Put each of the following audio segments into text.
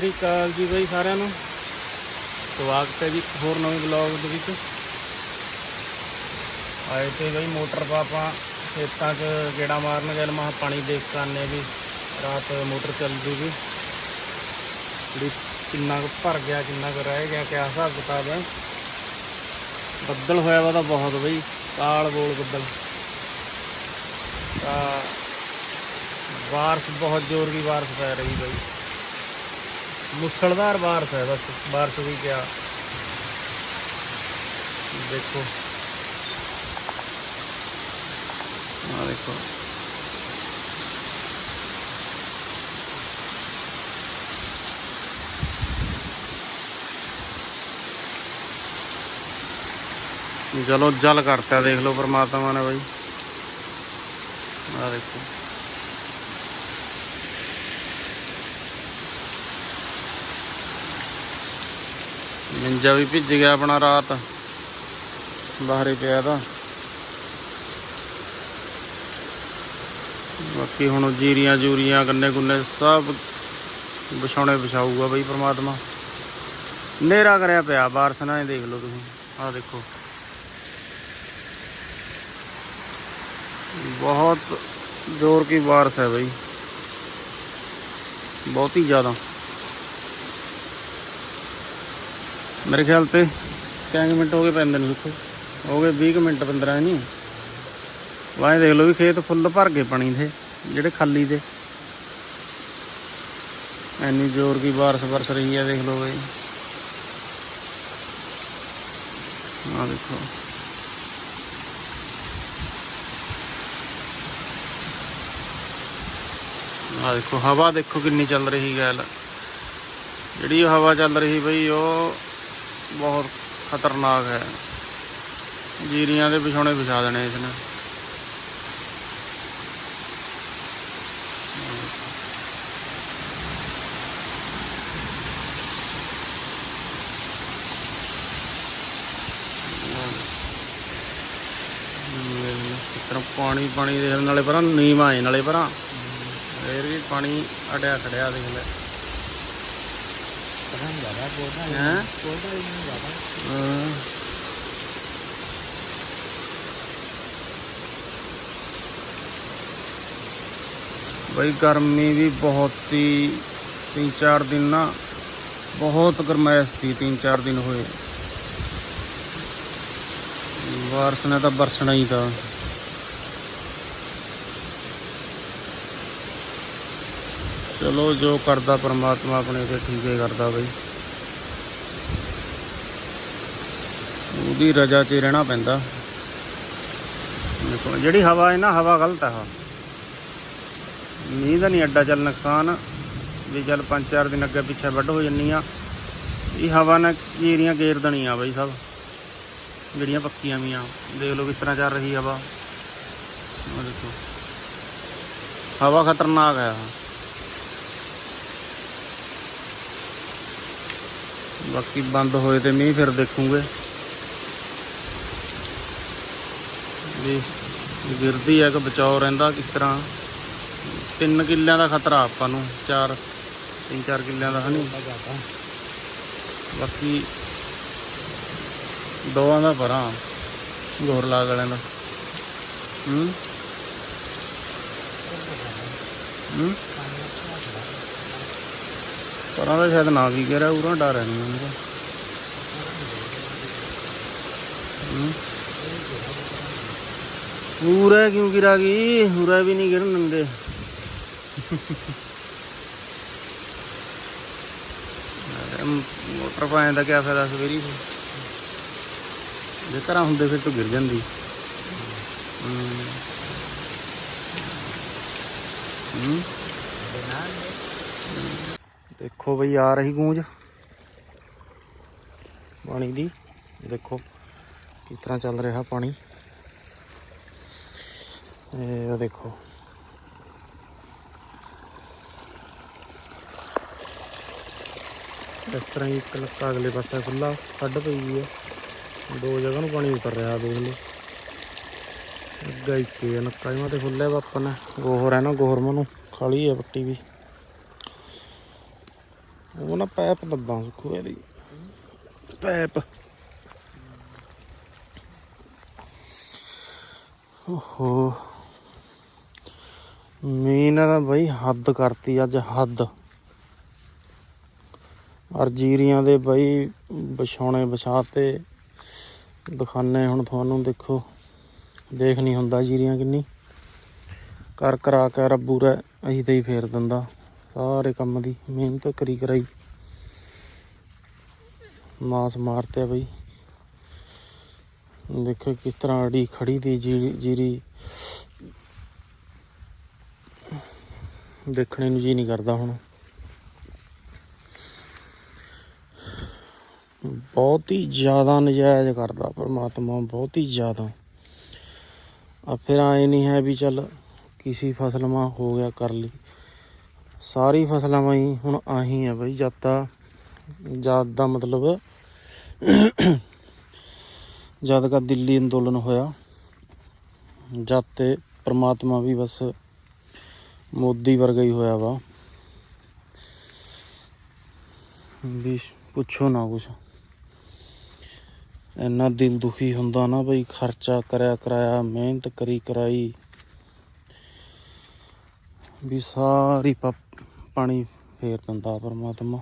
ਸ੍ਰੀ ਅਕਾਲ ਜੀ ਬਈ ਸਾਰਿਆਂ ਨੂੰ। ਸਵਾਗਤ ਹੈ ਜੀ ਇੱਕ ਹੋਰ ਨਵੇਂ ਬਲੌਗ ਦੇ ਵਿੱਚ। ਆਏ ਤੇ ਬਈ ਮੋਟਰ ਪਾ ਆਪਾਂ ਖੇਤਾਂ 'ਚ ਗੇੜਾ ਮਾਰਨ ਗਏ। ਮਹਾ ਪਾਣੀ ਦੇਖ ਕੇ ਆਨੇ ਵੀ ਰਾਤ ਮੋਟਰ ਚੱਲ ਜੂਗੀ ਵੀ ਕਿੰਨਾ ਕੁ ਭਰ ਗਿਆ, ਕਿੰਨਾ ਕੁ ਰਹਿ ਗਿਆ, ਕਿਆ ਹਿਸਾਬ ਕਿਤਾਬ ਹੈ। ਬੱਦਲ ਹੋਇਆ ਵਾ ਤਾਂ ਬਹੁਤ ਬਈ, ਕਾਲ ਬੋਲ ਬੱਦਲ। ਤਾਂ ਬਾਰਿਸ਼ ਬਹੁਤ ਜ਼ੋਰ ਦੀ ਬਾਰਿਸ਼ ਪੈ ਰਹੀ ਬਈ। ਮੁਸਲਧਾਰ ਬਾਰਿਸ਼ ਹੈ ਬਸ ਬਾਰਿਸ਼ ਵੀ ਕਿਆ ਦੇਖੋ ਆ ਦੇਖੋ ਚਲੋ ਜਲ ਕਰਤਾ ਦੇਖ ਲਓ ਪਰਮਾਤਮਾ ਨੇ ਬਾਈ ਆ ਦੇਖੋ ਮਿੰਜਾ ਵੀ ਭਿੱਜ ਗਿਆ ਆਪਣਾ ਰਾਤ। ਬਾਹਰੇ ਪਿਆ ਤਾਂ। ਬਾਕੀ ਹੁਣ ਜੀਰੀਆਂ ਜੂਰੀਆਂ, ਗੰਨੇ ਗੁੰਨੇ ਸਭ ਵਿਛਾਉਣੇ ਵਿਛਾਊਗਾ ਬਈ ਪ੍ਰਮਾਤਮਾ। ਨੇਰਾ ਕਰਿਆ ਪਿਆ, ਬਾਰਸ ਨਾਲ ਦੇਖ ਲਓ ਤੁਸੀਂ। ਆਹ ਦੇਖੋ। ਬਹੁਤ ਜ਼ੋਰ ਕੀ ਬਾਰਸ਼ ਹੈ ਬਈ। ਬਹੁਤ ਹੀ ਜ਼ਿਆਦਾ। ਮੇਰੇ ਖਿਆਲ ਤੇ ਕਿੰਨੇ ਮਿੰਟ ਹੋ ਗਏ ਪੈਂਦੇ ਨੂੰ ਦੇਖੋ ਹੋ ਗਏ 20 ਕੁ ਮਿੰਟ 15 ਨਹੀਂ ਵਾਏ ਦੇਖ ਲਓ ਵੀ ਖੇਤ ਫੁੱਲ ਭਰ ਗਏ ਪਾਣੀ ਦੇ, ਜਿਹੜੇ ਖਾਲੀ ਦੇ। ਐਨੀ ਜ਼ੋਰ ਦੀ ਬਾਰਿਸ਼ ਵਰਸ ਰਹੀ ਹੈ ਦੇਖ ਲਓ ਬਈ। ਆ ਦੇਖੋ। ਆ ਦੇਖੋ, ਹਵਾ ਦੇਖੋ ਕਿੰਨੀ ਚੱਲ ਰਹੀ, ਗੱਲ। ਜਿਹੜੀ ਹਵਾ ਚੱਲ ਰਹੀ ਬਈ, ਉਹ ਬਹੁਤ ਖਤਰਨਾਕ ਹੈ। ਜੀਰੀਆਂ ਦੇ ਵਿਛਾਉਣੇ ਵਿਛਾ ਦੇਣੇ ਇਸ ਨੇ। ਤਰ੍ਹਾਂ ਪਾਣੀ ਪਾਣੀ ਦੇ ਨਾਲੇ ਪਰਾਂ, ਨੀਮ ਆਏ ਨਾਲੇ ਪਰਾਂ। ਫੇਰ ਵੀ ਪਾਣੀ ਅੜਿਆ ਖੜਿਆ ਦੇਖ ਲੈ। ਪਤਾ ਨਹੀਂ ਜ਼ਿਆਦਾ ਪੌਦਾ ਹੀ ਹੈਂ? ਪੌਦਾ ਹੀ ਨਹੀਂ ਜ਼ਿਆਦਾ ਹਾਂ। ਬਈ ਗਰਮੀ ਵੀ ਬਹੁਤ ਸੀ ਤਿੰਨ ਚਾਰ ਦਿਨ ਨਾ ਬਹੁਤ ਗਰਮੈਸ਼ ਸੀ ਤਿੰਨ ਚਾਰ ਦਿਨ ਹੋਏ ਵਾਰਸ਼ ਨੇ ਤਾਂ ਬਰਸਣਾ ਹੀ ਤਾਂ ਚਲੋ ਜੋ ਕਰਦਾ ਪਰਮਾਤਮਾ ਆਪਣੇ ਤੇ ਠੀਕ ਹੀ ਕਰਦਾ ਬਈ। ਉਹਦੀ ਰਜਾ 'ਚ ਰਹਿਣਾ ਪੈਂਦਾ। ਦੇਖੋ, ਜਿਹੜੀ ਹਵਾ ਹੈ ਨਾ, ਹਵਾ ਗਲਤ ਹੈ ਮੀਂਹ ਦਾ ਨਹੀਂ ਅੱਡਾ, ਚੱਲ ਨੁਕਸਾਨ ਵੀ ਚੱਲ ਪੰਜ ਚਾਰ ਦਿਨ ਅੱਗੇ ਪਿੱਛੇ ਵੱਢ ਹੋ ਜੰਨੀਆਂ ਇਹ ਹਵਾ ਨਾਲ ਕੀਰੀਆਂ ਗੇਰ ਦੇਣੀਆਂ ਬਈ ਸਭ। ਜਿਹੜੀਆਂ ਪੱਕੀਆਂ ਵੀਆਂ ਦੇਖ ਲਓ ਕਿਸ ਤਰ੍ਹਾਂ ਚੱਲ ਰਹੀ ਹਵਾ। ਦੇਖੋ। ਹਵਾ ਖਤਰਨਾਕ ਹੈ ਬਾਕੀ ਬੰਦ ਹੋਏ ਤੇ ਮੀਂਹ ਫਿਰ ਦੇਖੂਗੇ। ਵੀ ਗਿਰਦੀ ਹੈ ਕਿ ਬਚਾਓ ਰਹਿੰਦਾ ਕਿਸ ਤਰ੍ਹਾਂ। ਤਿੰਨ ਕਿੱਲਿਆਂ ਦਾ ਖਤਰਾ ਆਪਾਂ ਨੂੰ, ਚਾਰ, ਤਿੰਨ, ਚਾਰ ਕਿੱਲਿਆਂ ਦਾ ਹਨੀ। ਬਾਕੀ ਦੋਵਾਂ ਦਾ ਪਰਾਂ ਗੋਰ ਲਾਗ ਵਾਲਿਆਂ ਦਾ। ਹੂੰ? ਹੂੰ? ਪਰਾਂ ਦਾ ਸ਼ਾਇਦ ਨਾ ਵੀ ਗਿਆ ਉਰਾਂ ਡਰ ਹੈ ਨਹੀਂ ਉਹਦਾ ਪੂਰਾ ਕਿਉਂ ਗਿਰਾ ਗਈ ਪੂਰਾ ਵੀ ਨਹੀਂ ਗਿਰਨ ਦਿੰਦੇ। ਮੋਟਰ ਪਾਣ ਦਾ ਕੀ ਫਾਇਦਾ ਸਵੇਰੀ ਜੇ ਘਰਾਂ ਹੁੰਦੇ ਫਿਰ ਤੂੰ ਗਿਰ ਜਾਂਦੀ। ਹੂੰ। ਦੇਖੋ ਬਈ ਆ ਰਹੀ ਗੂੰਜ। ਪਾਣੀ ਦੀ। ਦੇਖੋ ਕਿਸ ਤਰ੍ਹਾਂ ਚੱਲ ਰਿਹਾ ਪਾਣੀ। ਇਹ ਦੇਖੋ। ਇਸ ਤਰ੍ਹਾਂ ਹੀ ਇੱਕ ਲੱਕਾ ਅਗਲੇ ਪਾਸੇ ਖੁੱਲਾ ਕੱਢ ਪਈ ਹੈ ਦੋ ਜਗ੍ਹਾ ਨੂੰ ਪਾਣੀ ਉਤਰ ਰਿਹਾ ਦੇਖ ਲਓ। ਅੱਗਾ ਹੀ ਹੈ ਨੱਕਾ ਜਿਹਾ ਤੇ ਖੁੱਲਿਆ ਵਾ ਨੇ ਗੋਹਰ ਹੈ ਨਾ, ਗੋਹਰ ਮਨੂੰ ਖਾਲੀ ਹੈ ਪੱਟੀ ਵੀ। ਉਹ ਨਾ ਪੈਪ ਦੱਬਾਂ ਸੁੱਕੂ ਇਹਦੀ। ਪੈਪ। ਓਹੋ। ਮੀਨ ਤਾਂ ਬਈ ਹੱਦ ਕਰਤੀ ਅੱਜ, ਹੱਦ। ਅਰਜੀਰੀਆਂ ਦੇ ਬਈ ਵਿਛਾਉਣੇ ਵਿਛਾਤੇ। ਦਿਖਾਨੇ ਹੁਣ ਤੁਹਾਨੂੰ, ਦੇਖੋ। ਦੇਖ ਨਹੀਂ ਹੁੰਦਾ ਜੀਰੀਆਂ ਕਿੰਨੀ। ਕਰ ਕਰਾ ਕੇ ਰੱਬੂ ਰ ਅਹੀਂ ਤੇ ਹੀ ਫੇਰ ਦਿੰਦਾ। ਸਾਰੇ ਕੰਮ ਦੀ ਮਿਹਨਤ ਕਰੀ ਕਰਾਈ। ਮਾਸ ਮਾਰਤੇ ਆ ਬਈ। ਦੇਖੋ ਕਿਸ ਤਰ੍ਹਾਂ ਅੜੀ ਖੜੀ ਦੀ ਜੀ- ਜੀਰੀ। ਦੇਖਣੇ ਨੂੰ ਜੀ ਨਹੀਂ ਕਰਦਾ ਹੁਣ। ਬਹੁਤ ਹੀ ਜ਼ਿਆਦਾ ਨਜਾਇਜ਼ ਕਰਦਾ ਪਰਮਾਤਮਾ, ਬਹੁਤ ਹੀ ਜ਼ਿਆਦਾ। ਆ ਫਿਰ ਆਏ ਨਹੀਂ ਹੈ ਵੀ ਚੱਲ ਕਿਸੇ ਫਸਲ ਮਾ ਹੋ ਗਿਆ ਕਰ ਲਈ। ਸਾਰੀ ਫਸਲਾਂ ਮਾ ਹੀ ਹੁਣ ਆਹੀ ਹੈ ਬਈ, ਜਦ ਤਾਂ, ਜਦ ਦਾ ਮਤਲਬ ਜਦ ਕਾ ਦਿੱਲੀ ਅੰਦੋਲਨ ਹੋਇਆ, ਜਦ ਤੇ ਪ੍ਰਮਾਤਮਾ ਵੀ ਬਸ ਮੋਦੀ ਵਰਗਾ ਹੀ ਹੋਇਆ ਵਾ। ਵੀ ਪੁੱਛੋ ਨਾ ਕੁਛ। ਇੰਨਾ ਦਿਲ ਦੁਖੀ ਹੁੰਦਾ ਨਾ ਬਈ, ਖਰਚਾ ਕਰਿਆ ਕਰਾਇਆ, ਮਿਹਨਤ ਕਰੀ ਕਰਾਈ। ਵੀ ਸਾਰੀ ਪਾਣੀ ਫੇਰ ਦਿੰਦਾ ਪਰਮਾਤਮਾ।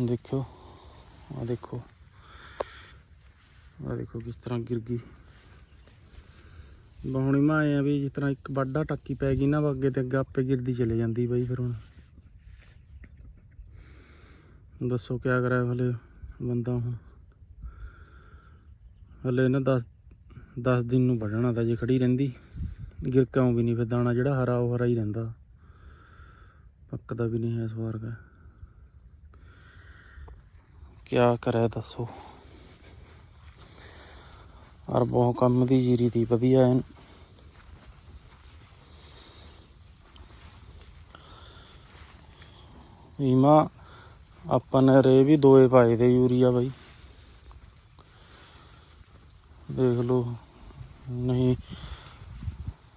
ਦੇਖੋ ਆ ਦੇਖੋ। ਆ ਦੇਖੋ ਕਿਸ ਤਰ੍ਹਾਂ ਗਿਰ ਗਈ। ਬਾਹੁਣੀ ਮਾ ਆਏ ਆ ਵੀ ਜਿਸ ਤਰ੍ਹਾਂ ਇੱਕ ਵੱਡਾ ਟੱਕੀ ਪੈ ਗਈ ਨਾ, ਅੱਗੇ ਤੇ ਅੱਗੇ ਆਪੇ ਗਿਰਦੀ ਚਲੇ ਜਾਂਦੀ ਬਾਈ ਫਿਰ ਹੁਣ। ਦੱਸੋ ਕਿਆ ਕਰਾਂ ਹਲੇ ਬੰਦਾ ਹੁਣ। ਹਲੇ ਨਾ 10 10 ਦਿਨ ਨੂੰ ਵੱਢਣਾ ਤਾਂ ਜੇ ਖੜੀ ਰਹਿੰਦੀ। ਗਿਰ ਕਿਉਂ ਵੀ ਨਹੀਂ ਫਿਰ, ਦਾਣਾ ਜਿਹੜਾ ਹਰਾ, ਉਹ ਹਰਾ ਹੀ ਰਹਿੰਦਾ। ਪੱਕਦਾ ਵੀ ਨਹੀਂ ਹੈ ਇਸ ਵਾਰ ਦਾ। ਕਿਆ ਕਰੇ ਦੱਸੋ। ਔਰ ਬਹੁਤ ਕੰਮ ਦੀ ਜੀਰੀ ਦੀ, ਵਧੀਆ ਐਨ। ਈਮਾ ਆਪਾਂ ਨੇ ਰੇ ਵੀ ਦੋਏ ਪਾਏ ਦੇ ਯੂਰੀਆ ਬਾਈ। ਦੇਖ ਲਓ, ਨਹੀਂ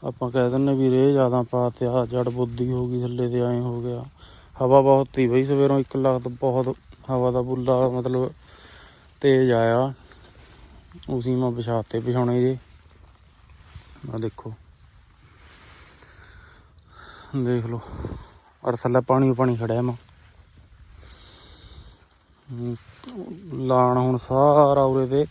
ਆਪਾਂ ਕਹਿ ਦਿੰਨੇ ਵੀ ਰੇਹ ਜ਼ਿਆਦਾ ਪਾਤੇ ਆ ਜੜ ਬੁੱਧੀ ਹੋ ਗਈ ਥੱਲੇ ਤੇ ਐਂ ਹੋ ਗਿਆ। ਹਵਾ ਬਹੁਤ ਤੀ ਬਈ ਸਵੇਰੋਂ ਇੱਕ ਲੱਖ ਤੋਂ ਬਹੁਤ ਹਵਾ ਦਾ ਬੁੱਲਾ ਮਤਲਬ ਤੇਜ਼ ਆਇਆ। ਉਸੀ ਮੈਂ ਵਿਛਾਤੇ ਵਿਛਾਉਣੇ ਜੇ। ਆ ਦੇਖੋ। ਦੇਖ ਲਓ। ਔਰ ਥੱਲੇ ਪਾਣੀ ਓ ਪਾਣੀ ਖੜਿਆ ਮੈਂ। ਹਮ, ਲਾਣ ਹੁਣ ਸਾਰਾ ਉਰੇ ਤੇ।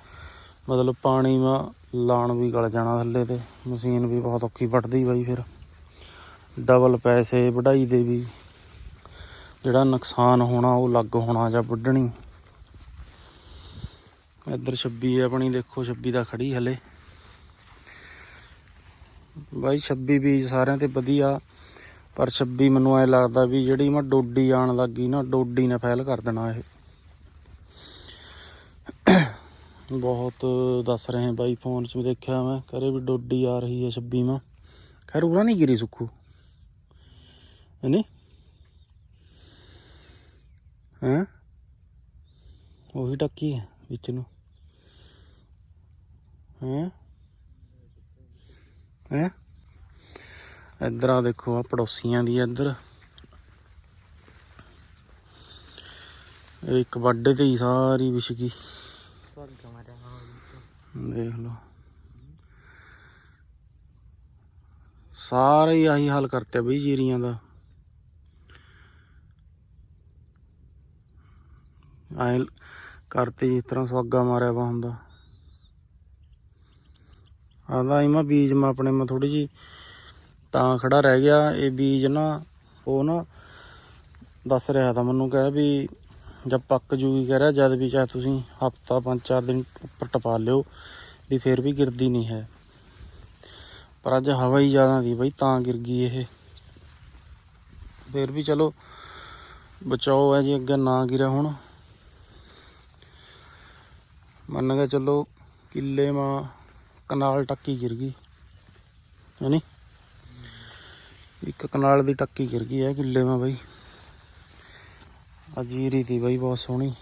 ਮਤਲਬ ਪਾਣੀ ਮਾ ਲਾਣ ਵੀ ਗਲ ਜਾਣਾ ਥੱਲੇ ਤੇ, ਮਸ਼ੀਨ ਵੀ ਬਹੁਤ ਔਖੀ ਵੱਢਦੀ ਬਾਈ ਫਿਰ। ਡਬਲ ਪੈਸੇ ਵਢਾਈ ਦੇ ਵੀ। ਜਿਹੜਾ ਨੁਕਸਾਨ ਹੋਣਾ ਉਹ ਲੱਗ ਹੋਣਾ ਜਾਂ ਵੱਢਣੀ। ਇੱਧਰ 26 ਹੈ ਆਪਣੀ, ਦੇਖੋ 26 ਦਾ ਖੜੀ ਹਲੇ। ਬਾਈ 26 ਬੀਜ ਸਾਰਿਆਂ ਤੇ ਵਧੀਆ, ਪਰ 26 ਮੈਨੂੰ ਐ ਲੱਗਦਾ ਵੀ ਜਿਹੜੀ ਮੈਂ ਡੋਡੀ ਆਣ ਲੱਗੀ ਨਾ, ਡੋਡੀ ਨੇ ਫੈਲ ਕਰ ਦੇਣਾ ਇਹ। ਬਹੁਤ ਦੱਸ ਰਹੇ ਬਾਈ ਫੋਨ 'ਚ ਵੀ ਦੇਖਿਆ ਮੈਂ ਕਰੇ ਵੀ ਡੋਡੀ ਆ ਰਹੀ ਹੈ 26 ਮਾਂ। ਖੈਰ ਉਰਾ ਨਹੀਂ ਗਿਰੀ ਸੁੱਖੂ। ਨਹੀਂ ਹਾਂ? ਉਹੀ ਟੱਕੀ ਹੈ ਵਿੱਚ ਨੂੰ। ਹਾਂ? ਹੈ? ਇੱਧਰ ਆ ਦੇਖੋ ਆ ਪੜੋਸੀਆਂ ਦੀ ਇੱਧਰ। ਇੱਕ ਵੱਡੇ ਤੇ ਹੀ ਸਾਰੀ ਵਿਛ ਦੇਖ ਲਓ। ਸਾਰੇ ਹੀ ਆਹੀ ਹਾਲ ਕਰਤੇ ਬਈ ਜੀਰੀਆਂ ਦਾ। ਐ ਕਰਤੇ ਜਿਸ ਤਰ੍ਹਾਂ ਸਵਾਗਾ ਮਾਰਿਆ ਵਾ ਹੁੰਦਾ। ਆਦਾ ਇਮਾ ਬੀਜ ਮੈਂ ਆਪਣੇ ਮੈਂ ਥੋੜੀ ਜੀ ਤਾਂ ਖੜਾ ਰਹਿ ਗਿਆ। ਇਹ ਬੀਜ ਨਾ, ਉਹ ਨਾ ਦੱਸ ਰਿਹਾ ਤਾਂ ਮੈਨੂੰ, ਕਹਿ ਵੀ ਜਦ ਪੱਕ ਜੂਗੀ ਕਹਿ ਰਿਹਾ, ਜਦ ਵੀ ਚਾਹੇ ਤੁਸੀਂ ਹਫਤਾ ਪੰਜ ਚਾਰ ਦਿਨ ਉੱਪਰ ਟਪਾ ਲਿਓ ਵੀ ਫਿਰ ਵੀ ਗਿਰਦੀ ਨਹੀਂ ਹੈ। ਪਰ ਅੱਜ ਹਵਾ ਹੀ ਜ਼ਿਆਦਾ ਦੀ ਬਈ, ਤਾਂ ਗਿਰ ਗਈ ਇਹ। ਫਿਰ ਵੀ ਚਲੋ ਬਚਾਓ ਹੈ ਜੀ ਅੱਗੇ ਨਾ ਗਿਰਿਆ ਹੁਣ। ਮੰਨ ਕੇ ਚਲੋ ਕਿੱਲੇ ਮਾ ਕਨਾਲ ਟੱਕੀ ਗਿਰ ਗਈ। ਹੈਨੀ ਇੱਕ ਕਨਾਲ ਦੀ ਟੱਕੀ ਗਿਰ ਗਈ ਹੈ ਕਿੱਲੇ ਮਾ ਬਈ। ਅਜੀਰੀ ਦੀ ਬਾਈ ਬਹੁਤ ਸੋਹਣੀ।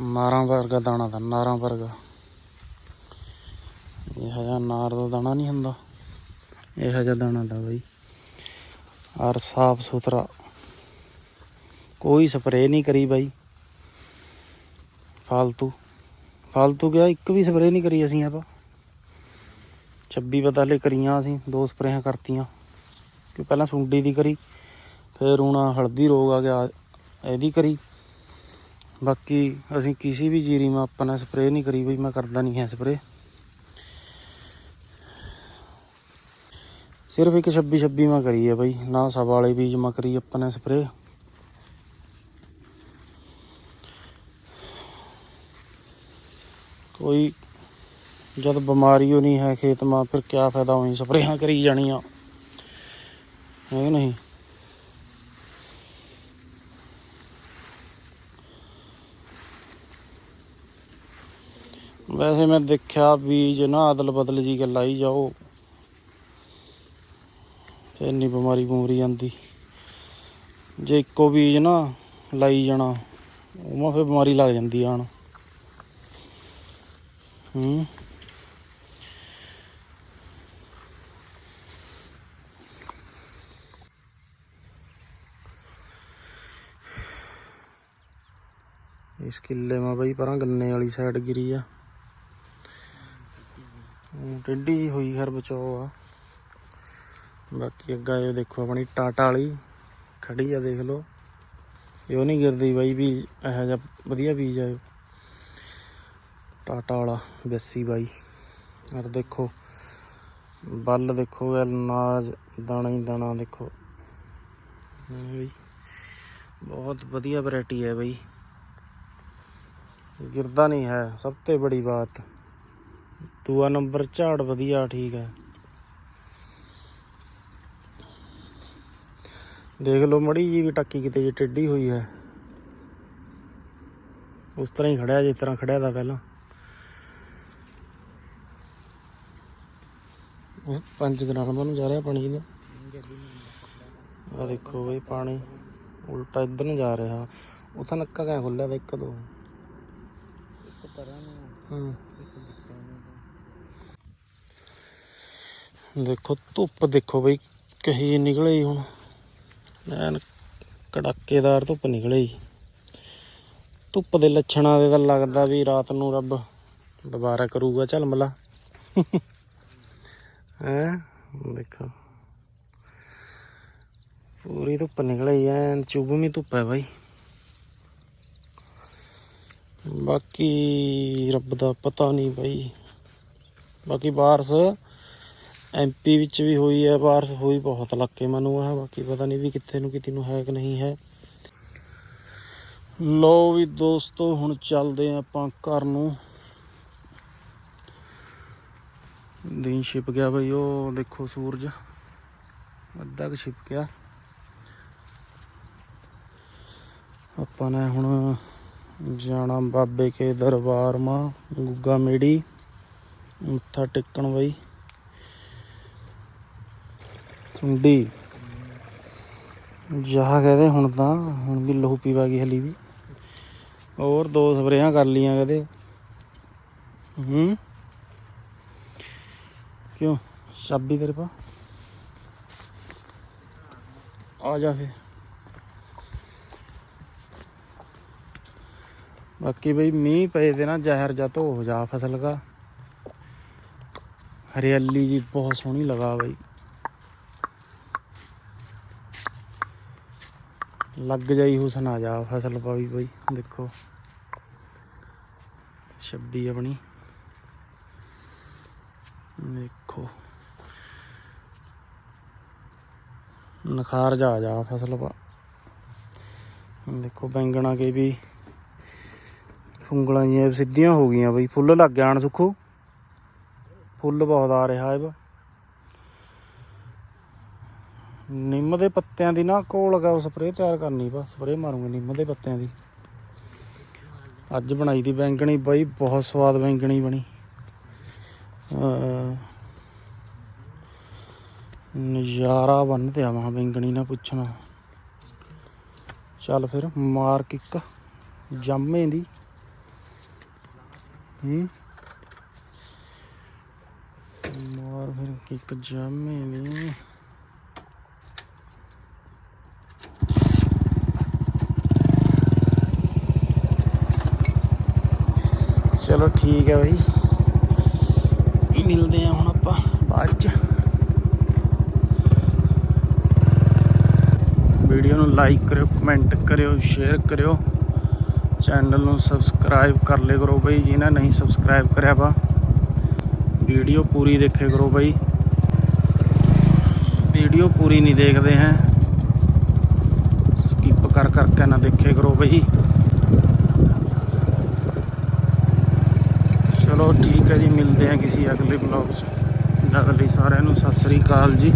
ਨਾਰਾਂ ਵਰਗਾ ਦਾਣਾ ਦਾ ਨਾਰਾਂ ਵਰਗਾ। ਇਹ ਹਜਾ ਨਾਰ ਦਾ ਦਾਣਾ ਨਹੀਂ ਹੁੰਦਾ। ਇਹ ਹਜਾ ਦਾਣਾ ਦਾ ਬਾਈ ਔਰ ਸਾਫ਼ ਸੁਥਰਾ। ਕੋਈ ਸਪਰੇਅ ਨਹੀਂ ਕਰੀ ਬਾਈ। ਫਾਲਤੂ। ਫਾਲਤੂ ਗਿਆ ਇੱਕ ਵੀ ਸਪਰੇਅ ਨਹੀਂ ਕਰੀ ਅਸੀਂ ਆਪਾਂ। 26 ਪਤਾ ਹਲੇ ਕਰੀਆਂ ਅਸੀਂ, ਦੋ ਸਪਰੇਆਂ ਕਰਤੀਆਂ। ਕਿ ਪਹਿਲਾਂ ਸੁੰਡੀ ਦੀ ਕਰੀ। ਫਿਰ ਹੁਣ ਹਲਦੀ ਰੋਗ ਆ ਗਿਆ, ਇਹਦੀ ਕਰੀ। ਬਾਕੀ ਅਸੀਂ ਕਿਸੇ ਵੀ ਜੀਰੀ ਮਾ ਆਪਾਂ ਨੇ ਸਪਰੇਅ ਨਹੀਂ ਕਰੀ ਬਈ, ਮੈਂ ਕਰਦਾ ਨਹੀਂ ਹੈ ਸਪਰੇਅ ਸਿਰਫ ਇੱਕ 26 26 ਮਾ ਕਰੀ ਹੈ ਬਈ, ਨਾ ਸਭ ਵਾਲੇ ਬੀਜ ਮਾ ਕਰੀ ਆਪਾਂ ਨੇ ਸਪਰੇਅ ਕੋਈ ਜਦ ਬਿਮਾਰੀ ਓ ਨਹੀਂ ਹੈ ਖੇਤ ਮਾ, ਫਿਰ ਕਿਆ ਫਾਇਦਾ ਹੋਈ ਸਪਰੇਹਾਂ ਕਰੀ ਜਾਣੀਆਂ। ਹੈ ਨਹੀਂ? ਵੈਸੇ ਮੈਂ ਦੇਖਿਆ ਬੀਜ ਨਾ ਅਦਲ ਬਦਲ ਜੀ ਕੇ ਲਾਈ ਜਾਓ, ਤੇ ਇੰਨੀ ਬਿਮਾਰੀ ਬੂਮਰੀ ਜਾਂਦੀ ਜੇ ਇੱਕੋ ਬੀਜ ਨਾ ਲਾਈ ਜਾਣਾ ਉਹ ਮਾ ਫਿਰ ਬਿਮਾਰੀ ਲੱਗ ਜਾਂਦੀ ਆਣ ਹੂੰ। ਇਸ ਕਿੱਲੇ ਮਾ ਬਈ ਪਰਾਂ ਗੰਨੇ ਵਾਲੀ ਸਾਈਡ ਗਿਰੀ ਆ। ਟਿੱਡੀ ਟੇਢੀ ਜੀ ਹੋਈ ਹਰ ਬਚਾਓ ਆ। ਬਾਕੀ ਅੱਗਾ ਇਹ ਦੇਖੋ ਆਪਣੀ ਟਾਟਾ ਵਾਲੀ ਖੜੀ ਆ, ਦੇਖ ਲਓ। ਇਹ ਨਹੀਂ ਗਿਰਦੀ ਬਾਈ ਵੀ ਇਹੋ ਜਿਹਾ ਵਧੀਆ ਬੀਜ ਆ ਟਾਟਾ ਵਾਲਾ ਬਿਆਸੀ ਬਾਈ। ਔਰ ਦੇਖੋ, ਬੱਲ ਦੇਖੋ ਇਹ ਅਨਾਜ, ਦਾਣਾ ਹੀ ਦਾਣਾ ਦੇਖੋ। ਹਾਂ ਬਈ, ਬਹੁਤ ਵਧੀਆ ਵੈਰਾਈਟੀ ਹੈ ਬਈ। ਗਿਰਦਾ ਨਹੀਂ ਹੈ, ਸਭ ਤੋਂ ਬੜੀ ਬਾਤ। ਦੂਆ ਨੰਬਰ ਝਾੜ ਵਧੀਆ ਠੀਕ ਹੈ। ਦੇਖ ਲਓ ਮੜੀ ਜੀ ਵੀ ਟੱਕੀ ਕਿਤੇ ਜੇ ਟੇਢੀ ਹੋਈ ਹੈ। ਉਸ ਤਰ੍ਹਾਂ ਹੀ ਖੜਿਆ ਜਿਸ ਤਰ੍ਹਾਂ ਖੜਿਆ ਦਾ ਪਹਿਲਾਂ। ਉਹ ਪੰਜ ਗ੍ਰਾਮ ਨੂੰ ਜਾ ਰਿਹਾ ਪਾਣੀ ਦਾ। ਆ ਦੇਖੋ ਬਈ ਪਾਣੀ ਉਲਟਾ ਇੱਧਰ ਨੂੰ ਜਾ ਰਿਹਾ। ਤਾਂ ਨੱਕਾ ਕਿਆ ਖੁੱਲਿਆ ਵਾ ਇੱਕ ਦੋ। ਇੱਕ ਪਰਾਂ ਨੂੰ। ਹਾਂ ਇੱਕ ਬੱਚਿਆਂ ਨੂੰ ਦੇਖੋ, ਧੁੱਪ ਦੇਖੋ ਬਈ, ਕਹੀ ਨਿਕਲੇ ਹੁਣ। ਐਨ ਕੜਾਕੇਦਾਰ ਧੁੱਪ ਨਿਕਲੇ ਧੁੱਪ ਦੇ ਲੱਛਣਾਂ ਦੇ ਤਾਂ ਲੱਗਦਾ ਵੀ ਰਾਤ ਨੂੰ ਰੱਬ ਦੁਬਾਰਾ ਕਰੂਗਾ ਝਲਮਲਾ ਹੈ? ਦੇਖੋ। ਪੂਰੀ ਧੁੱਪ ਨਿਕਲੇ ਈ ਐਨ ਚੁਭਵੀਂ ਧੁੱਪ ਹੈ ਬਾਈ। ਬਾਕੀ ਰੱਬ ਦਾ ਪਤਾ ਨਹੀਂ ਬਾਈ। ਬਾਕੀ ਬਾਰਸ ਐਮਪੀ ਵਿੱਚ ਵੀ ਹੋਈ ਹੈ ਬਾਰਿਸ਼ ਹੋਈ ਬਹੁਤ ਇਲਾਕੇ ਮੈਨੂੰ ਆ, ਬਾਕੀ ਪਤਾ ਨਹੀਂ ਵੀ ਕਿੱਥੇ ਨੂੰ ਕਿਤੇ ਨੂੰ ਹੈ ਕਿ ਨਹੀਂ ਹੈ। ਲੋ ਵੀ ਦੋਸਤੋ, ਹੁਣ ਚੱਲਦੇ ਹਾਂ ਆਪਾਂ ਘਰ ਨੂੰ। ਦਿਨ ਛਿਪ ਗਿਆ ਬਈ, ਉਹ ਦੇਖੋ ਸੂਰਜ। ਅੱਧਾ ਕੁ ਛਿਪ ਗਿਆ। ਆਪਾਂ ਨੇ ਹੁਣ ਜਾਣਾ ਬਾਬੇ ਕੇ ਦਰਬਾਰ ਮਾ, ਗੁੱਗਾ ਮੇੜੀ। ਮੱਥਾ ਟੇਕਣ ਬਈ। ਸੁੰਡੀ ਜਾ ਕਹਦੇ ਹੁਣ ਤਾਂ, ਹੁਣ ਵੀ ਲਹੂ ਪੀਵਾ ਗਈ ਹਲੀ ਵੀ। ਹੋਰ ਦੋ ਸਪਰੇਆਂ ਕਰ ਲੀਆਂ ਕਹਦੇ। ਹੂੰ। ਕਿਉਂ? ਚਾਬੀ ਤੇਰੇ ਪਾ। ਆ ਜਾ ਫੇ ਬਾਕੀ ਬਈ ਮੀਂਹ ਪਏ ਦੇ ਨਾ, ਜ਼ਹਿਰ ਜਾ ਧੋ ਜਾ ਫਸਲ ਦਾ। ਹਰਿਆਲੀ ਜੀ ਬਹੁਤ ਸੋਹਣੀ ਲਗਾ ਬਈ। ਲੱਗ ਜਾਈ ਹੁਸਨ ਆ ਜਾ ਫਸਲ ਪਾਈ ਬਈ ਦੇਖੋ। ਛੱਬੀ ਆਪਣੀ। ਦੇਖੋ। ਨਖਾਰ ਜਾ ਜਾ ਫਸਲ ਪਾ। ਦੇਖੋ, ਬੈਂਗਣਾ ਕੇ ਵੀ ਫੁੰਗਲਾਂ ਜੀਆਂ ਸਿੱਧੀਆਂ ਹੋ ਗਈਆਂ ਬਈ। ਫੁੱਲ ਲੱਗ ਜਾਣ ਸੁੱਖੂ। ਫੁੱਲ ਬਹੁਤ ਆ ਰਿਹਾ ਹੈ ਇਹ। ਨਿੰਮ ਦੇ ਪੱਤਿਆਂ ਦੀ ਨਾ ਕੋਲ ਲਗਾ ਸਪਰੇਅ ਤਿਆਰ ਕਰਨੀ ਬਸ, ਸਪਰੇਅ ਮਾਰੂੰਗਾ ਨਿੰਮ ਦੇ ਪੱਤਿਆਂ ਦੀ। ਅੱਜ ਬਣਾਈ ਦੀ ਬੈਂਗਣੀ, ਬਾਈ ਬਹੁਤ ਸਵਾਦ ਬੈਂਗਣੀ ਬਣੀ। ਨਜ਼ਾਰਾ ਬੰਨ ਤੇ ਆਵਾਂ ਬੈਂਗਣੀ ਨਾ ਪੁੱਛਣਾ। ਚੱਲ ਫਿਰ ਮਾਰ ਕਿੱਕ ਜਾਮੇ ਦੀ। ਹੂੰ। ਮਾਰ ਫਿਰ ਕਿੱਕ ਜਾਮੇ ਦੀ। ਚਲੋ ਠੀਕ ਹੈ ਬਈ। ਮਿਲਦੇ ਆ ਹੁਣ ਆਪਾਂ। ਬਾਅਦ ਚ। ਵੀਡੀਓ ਨੂੰ ਲਾਈਕ ਕਰਿਓ ਕਮੈਂਟ ਕਰਿਓ ਸ਼ੇਅਰ ਕਰਿਓ। ਚੈਨਲ ਨੂੰ ਸਬਸਕ੍ਰਾਈਬ ਕਰ ਲਿਆ ਕਰੋ ਬਈ ਜਿਹਨਾਂ ਨਹੀਂ ਸਬਸਕ੍ਰਾਈਬ ਕਰਿਆ ਵਾ। ਵੀਡੀਓ ਪੂਰੀ ਦੇਖਿਆ ਕਰੋ ਬਈ। ਵੀਡੀਓ ਪੂਰੀ ਨਹੀਂ ਦੇਖਦੇ ਹੈ। ਸਕਿਪ ਕਰ ਕਰਕੇ ਨਾ ਦੇਖਿਆ ਕਰੋ ਬਈ। ਚਲੋ ਠੀਕ ਹੈ ਜੀ, ਮਿਲਦੇ ਹਾਂ ਕਿਸੇ ਅਗਲੇ ਬਲੌਗ 'ਚ। ਜਦ ਲਈ ਸਾਰਿਆਂ ਨੂੰ ਸਤਿ ਸ੍ਰੀ ਅਕਾਲ ਜੀ।